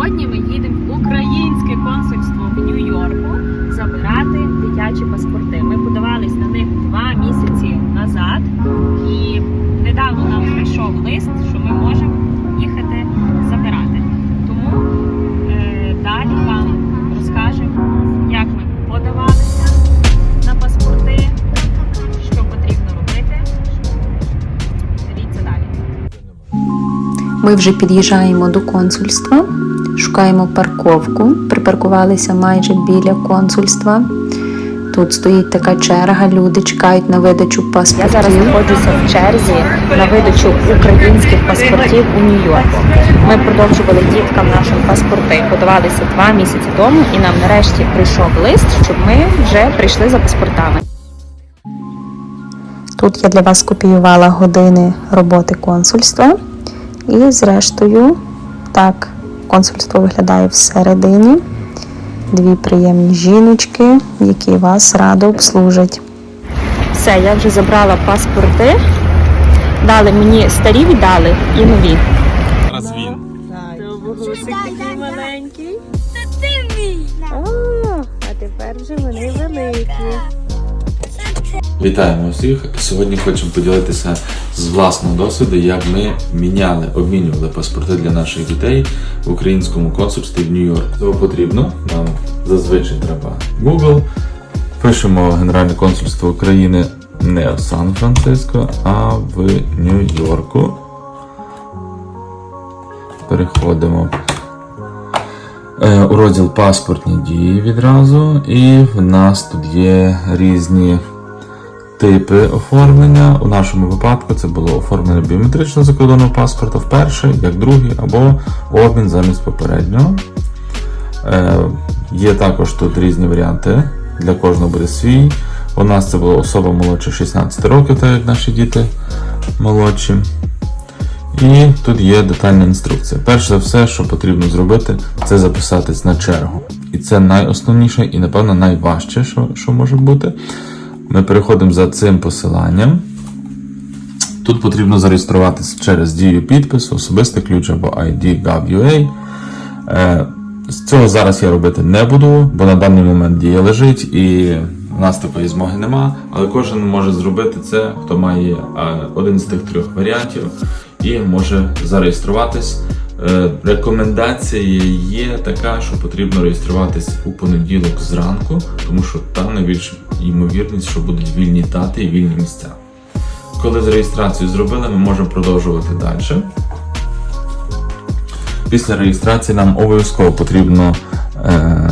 Сьогодні ми їдемо в українське консульство в Нью-Йорку забирати дитячі паспорти. Ми подавались на них два місяці назад, і недавно нам прийшов лист, що ми можемо їхати забирати. Тому е, далі вам розкажемо, як ми подавалися на паспорти. Ми вже під'їжджаємо до консульства, шукаємо парковку. Припаркувалися майже біля консульства. Тут стоїть така черга, люди чекають на видачу паспортів. Я зараз знаходжуся в черзі на видачу українських паспортів у Нью-Йорку. Ми продовжували діткам нашим паспорти, подавалися два місяці тому, і нам нарешті прийшов лист, щоб ми вже прийшли за паспортами. Тут я для вас копіювала години роботи консульства. І зрештою, так, консульство виглядає всередині. Дві приємні жіночки, які вас радо обслужать. Все, я вже забрала паспорти. Дали мені старі віддали і нові. Зараз він. Такий маленький. Це ти мій. А тепер вже вони великі. Вітаємо всіх. Сьогодні хочемо поділитися з власного досвіду, як ми міняли, обмінювали паспорти для наших дітей в українському консульстві в Нью-Йорк. Цього потрібно. Нам зазвичай треба Google. Пишемо Генеральне консульство України не в Сан-Франциско, а в Нью-Йорку. Переходимо е, у розділ паспортні дії відразу, і в нас тут є різні типи оформлення. У нашому випадку це було оформлення біометричного закордонного паспорта вперше, як другий, або обмін замість попереднього. Е, є також тут різні варіанти. Для кожного буде свій. У нас це була особа молодша 16 років, так як наші діти молодші. І тут є детальна інструкція. Перш за все, що потрібно зробити, це записатись на чергу. І це найосновніше і, напевно, найважче, що, що може бути. Ми переходимо за цим посиланням. Тут потрібно зареєструватися через дію підпису, особистий ключ або ID Gov.ua. Е, цього зараз я робити не буду, бо на даний момент дія лежить і в нас такої змоги нема. Але кожен може зробити це, хто має е, один з тих трьох варіантів і може зареєструватись. Е, Рекомендація є така, що потрібно реєструватись у понеділок зранку, тому що там найбільш ймовірність, що будуть вільні дати і вільні місця. Коли з реєстрацією зробили, ми можемо продовжувати далі. Після реєстрації нам обов'язково потрібно е,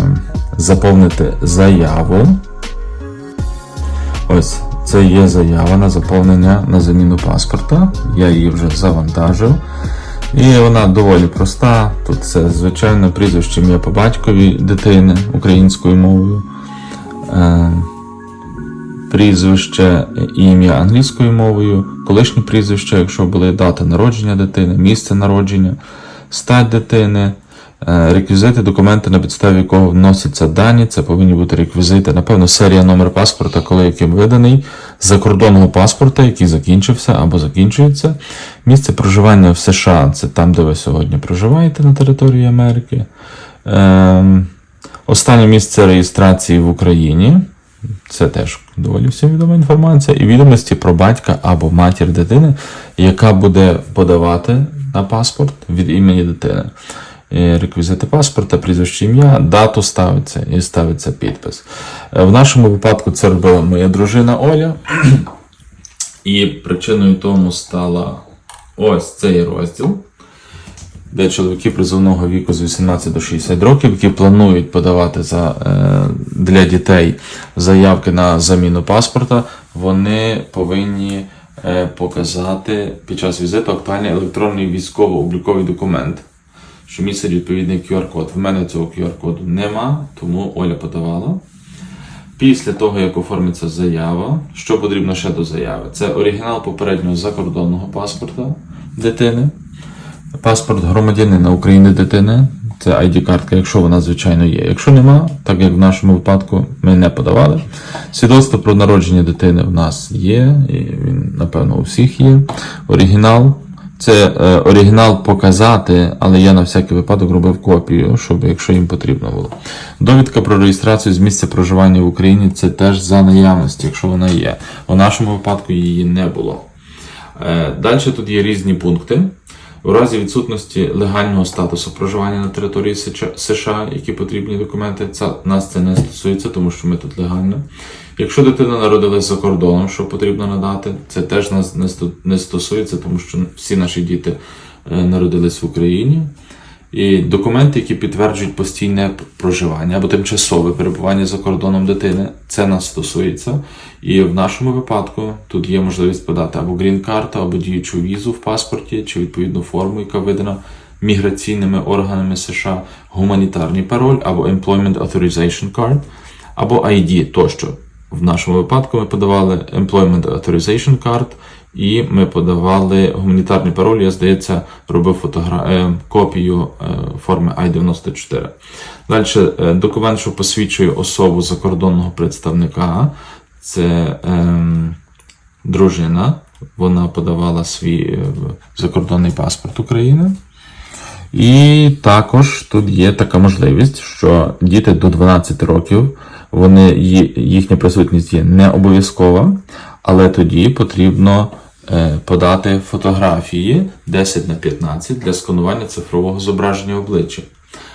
заповнити заяву. Ось це є заява на заповнення на заміну паспорта. Я її вже завантажив. І вона доволі проста. Тут це звичайно прізвище ім'я по батькові дитини українською мовою. Е, прізвище і ім'я англійською мовою, колишнє прізвище, якщо були дата народження дитини, місце народження, стать дитини, е, реквізити, документи, на підставі якого вносяться дані. Це повинні бути реквізити, напевно, серія номер паспорта, коли яким виданий, закордонного паспорта, який закінчився або закінчується. Місце проживання в США це там, де ви сьогодні проживаєте на території Америки. Ем, Останнє місце реєстрації в Україні. Це теж доволі всім відома інформація. І відомості про батька або матір дитини, яка буде подавати на паспорт від імені дитини. І Реквізити паспорта, прізвище ім'я, дату ставиться і ставиться підпис. Е, В нашому випадку це робила моя дружина Оля. І причиною тому стала ось цей розділ де чоловіки призовного віку з 18 до 60 років, які планують подавати за, е, для дітей заявки на заміну паспорта, вони повинні е, показати під час візиту актуальний електронний військово-обліковий документ, що містить відповідний QR-код. В мене цього QR-коду нема, тому Оля подавала. Після того, як оформиться заява, що потрібно ще до заяви? Це оригінал попереднього закордонного паспорта дитини, паспорт громадянина України дитини, це ID-картка, якщо вона, звичайно, є. Якщо нема, так як в нашому випадку ми не подавали. Свідоцтво про народження дитини в нас є, і він, напевно, у всіх є. Оригінал Це е, оригінал показати, але я на всякий випадок робив копію, щоб якщо їм потрібно було. Довідка про реєстрацію з місця проживання в Україні це теж за наявності, якщо вона є. У нашому випадку її не було. Е, Далі тут є різні пункти. У разі відсутності легального статусу проживання на території США, які потрібні документи, це, нас це не стосується, тому що ми тут легально. Якщо дитина народилась за кордоном, що потрібно надати, це теж нас не стосується, тому що всі наші діти е, народились в Україні. І документи, які підтверджують постійне проживання або тимчасове перебування за кордоном дитини, це нас стосується. І в нашому випадку тут є можливість подати або грін-карту, або діючу візу в паспорті, чи відповідну форму, яка видана міграційними органами США, гуманітарний пароль або Employment Authorization Card, або ID тощо. В нашому випадку ми подавали Employment Authorization Card і ми подавали гуманітарний пароль. Я, здається, робив фотогра... е, копію е, форми I-94. Далі е, документ, що посвідчує особу закордонного представника. Це ем, дружина. Вона подавала свій закордонний паспорт України. І також тут є така можливість, що діти до 12 років, вони, їхня присутність є не обов'язкова, але тоді потрібно е, подати фотографії 10 на 15 для сканування цифрового зображення обличчя.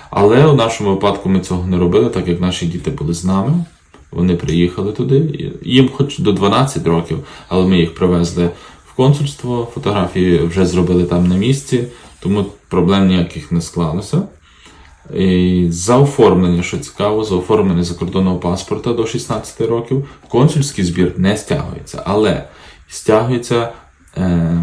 Але у нашому випадку ми цього не робили, так як наші діти були з нами. Вони приїхали туди. Їм хоч до 12 років, але ми їх привезли в консульство. Фотографії вже зробили там на місці, тому проблем ніяких не склалося. За оформлення, що цікаво, за оформлення закордонного паспорта до 16 років консульський збір не стягується, але стягується. Е,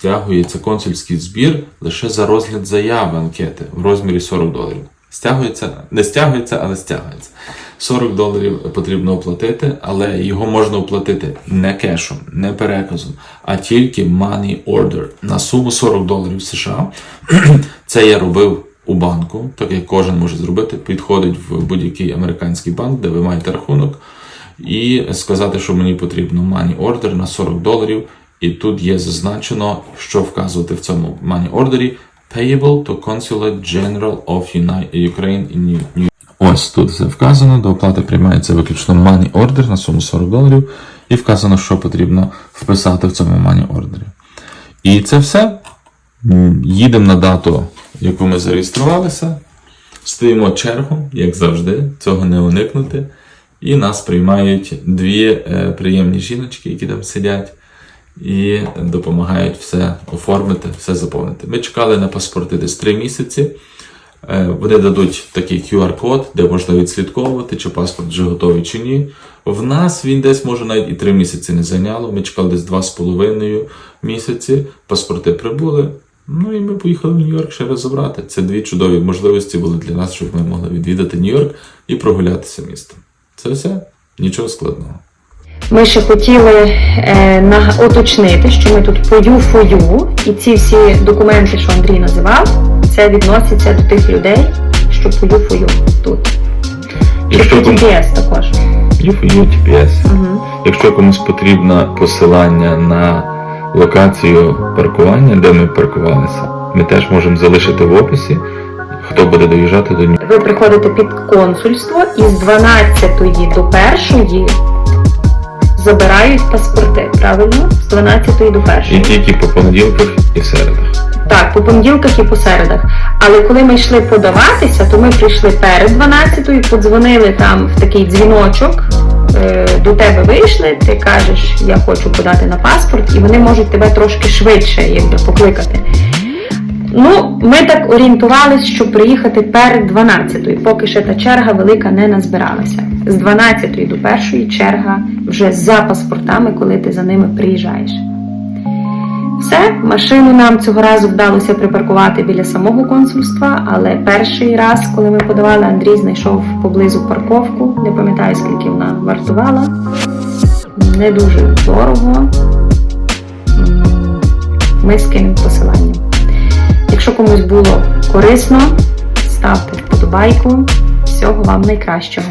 стягується консульський збір лише за розгляд заяви анкети в розмірі 40 доларів. Стягується, не стягується, але стягується. 40 доларів потрібно оплатити, але його можна оплатити не кешом, не переказом, а тільки money order на суму 40 доларів США. Це я робив у банку, так як кожен може зробити. Підходить в будь-який американський банк, де ви маєте рахунок, і сказати, що мені потрібно money order на 40 доларів. І тут є зазначено, що вказувати в цьому money order payable to Consulate General of Ukraine in New New Ось тут все вказано. До оплати приймається виключно money order на суму 40 доларів. І вказано, що потрібно вписати в цьому money order. І це все. Їдемо на дату, яку ми зареєструвалися. Стоїмо чергу, як завжди, цього не уникнути. І нас приймають дві е, приємні жіночки, які там сидять, і допомагають все оформити, все заповнити. Ми чекали на паспорти десь три місяці. Е, Вони дадуть такий QR-код, де можна відслідковувати, чи паспорт вже готовий чи ні. В нас він десь може навіть і три місяці не зайняло. Ми чекали десь два з половиною місяці. Паспорти прибули. Ну і ми поїхали в Нью-Йорк ще раз забрати. Це дві чудові можливості були для нас, щоб ми могли відвідати Нью-Йорк і прогулятися містом. Це все, нічого складного. Ми ще хотіли е, уточнити, що ми тут по ЮФОЮ, і ці всі документи, що Андрій називав, це відноситься до тих людей, що по ЮФОЮ тут. І кому- TPS також. UTPS. Угу. Якщо комусь потрібно посилання на локацію паркування, де ми паркувалися, ми теж можемо залишити в описі, хто буде доїжджати до нього. Ви приходите під консульство і з 12 до 1 забирають паспорти, правильно? З 12 до 1. І тільки по понеділках і середах. Так, по понеділках і по середах. Але коли ми йшли подаватися, то ми прийшли перед 12-ю, подзвонили там в такий дзвіночок. е, До тебе вийшли, ти кажеш, я хочу подати на паспорт, і вони можуть тебе трошки швидше якби, покликати. Ну, ми так орієнтувалися, щоб приїхати перед 12-ю, поки ще та черга велика не назбиралася. З 12-ї до 1-ї черга вже за паспортами, коли ти за ними приїжджаєш. Все, машину нам цього разу вдалося припаркувати біля самого консульства, але перший раз, коли ми подавали, Андрій знайшов поблизу парковку. Не пам'ятаю, скільки вона вартувала. Не дуже дорого. Ми скинемо посилання. Якщо комусь було корисно, ставте вподобайку. Всього вам найкращого.